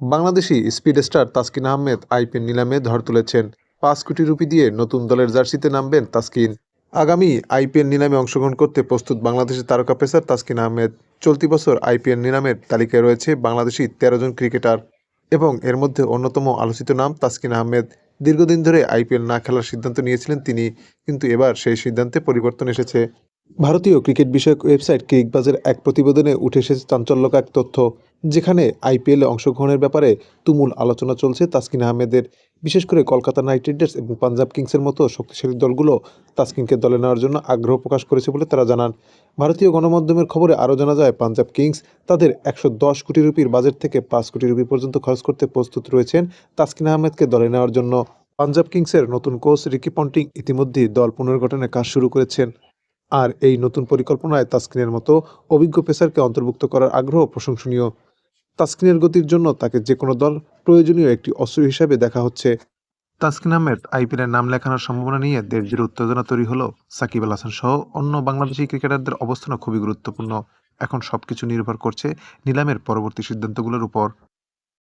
Bangladeshi speed star Taskin Ahmed IPL নিলামে ধর তুলেছেন। পাঁচ কোটি রুপি দিয়ে নতুন দলের জার্সিতে নামবেন তাসকিন। আগামী আইপিএল নিলামে অংশগ্রহণ করতে প্রস্তুত বাংলাদেশের তারকা পেসার তাসকিন আহমেদ। চলতি বছর আইপিএল নিলামের তালিকায় রয়েছে বাংলাদেশি তেরো জন ক্রিকেটার এবং এর মধ্যে অন্যতম আলোচিত নাম তাসকিন আহমেদ। দীর্ঘদিন ধরে আইপিএল না খেলার সিদ্ধান্ত নিয়েছিলেন তিনি, কিন্তু এবার সেই সিদ্ধান্তে পরিবর্তন এসেছে। ভারতীয় ক্রিকেট বিষয়ক ওয়েবসাইট ক্রিকবাজের এক প্রতিবেদনে উঠে এসেছে চাঞ্চল্যক এক তথ্য, যেখানে আইপিএলে অংশগ্রহণের ব্যাপারে তুমুল আলোচনা চলছে তাসকিন আহমেদের। বিশেষ করে কলকাতা নাইট রাইডার্স এবং পাঞ্জাব কিংসের মতো শক্তিশালী দলগুলো তাসকিনকে দলে নেওয়ার জন্য আগ্রহ প্রকাশ করেছে বলে তারা জানান। ভারতীয় গণমাধ্যমের খবরে আরও জানা যায়, পাঞ্জাব কিংস তাদের একশো দশ কোটি রুপির বাজেট থেকে পাঁচ কোটি রুপি পর্যন্ত খরচ করতে প্রস্তুত রয়েছেন তাসকিন আহমেদকে দলে নেওয়ার জন্য। পাঞ্জাব কিংসের নতুন কোচ রিকি পন্টিং ইতিমধ্যেই দল পুনর্গঠনে কাজ শুরু করেছেন। আর এই নতুন পরিকল্পনায় তাসকিনের মতো অভিজ্ঞ পেসারকে অন্তর্ভুক্ত করার আগ্রহ প্রশংসনীয়। তাসকিনের গতির জন্য তাকে যে কোনো দল প্রয়োজনীয় একটি অস্ত্র হিসাবে দেখা হচ্ছে। তাসকিন আহমেদ আইপিএলের নাম লেখানোর সম্ভাবনা নিয়ে দেড় জুড়ে উত্তেজনা তৈরি হলো। সাকিব আল হাসান সহ অন্য বাংলাদেশি ক্রিকেটারদের অবস্থানও খুবই গুরুত্বপূর্ণ। এখন সবকিছু নির্ভর করছে নিলামের পরবর্তী সিদ্ধান্তগুলোর উপর।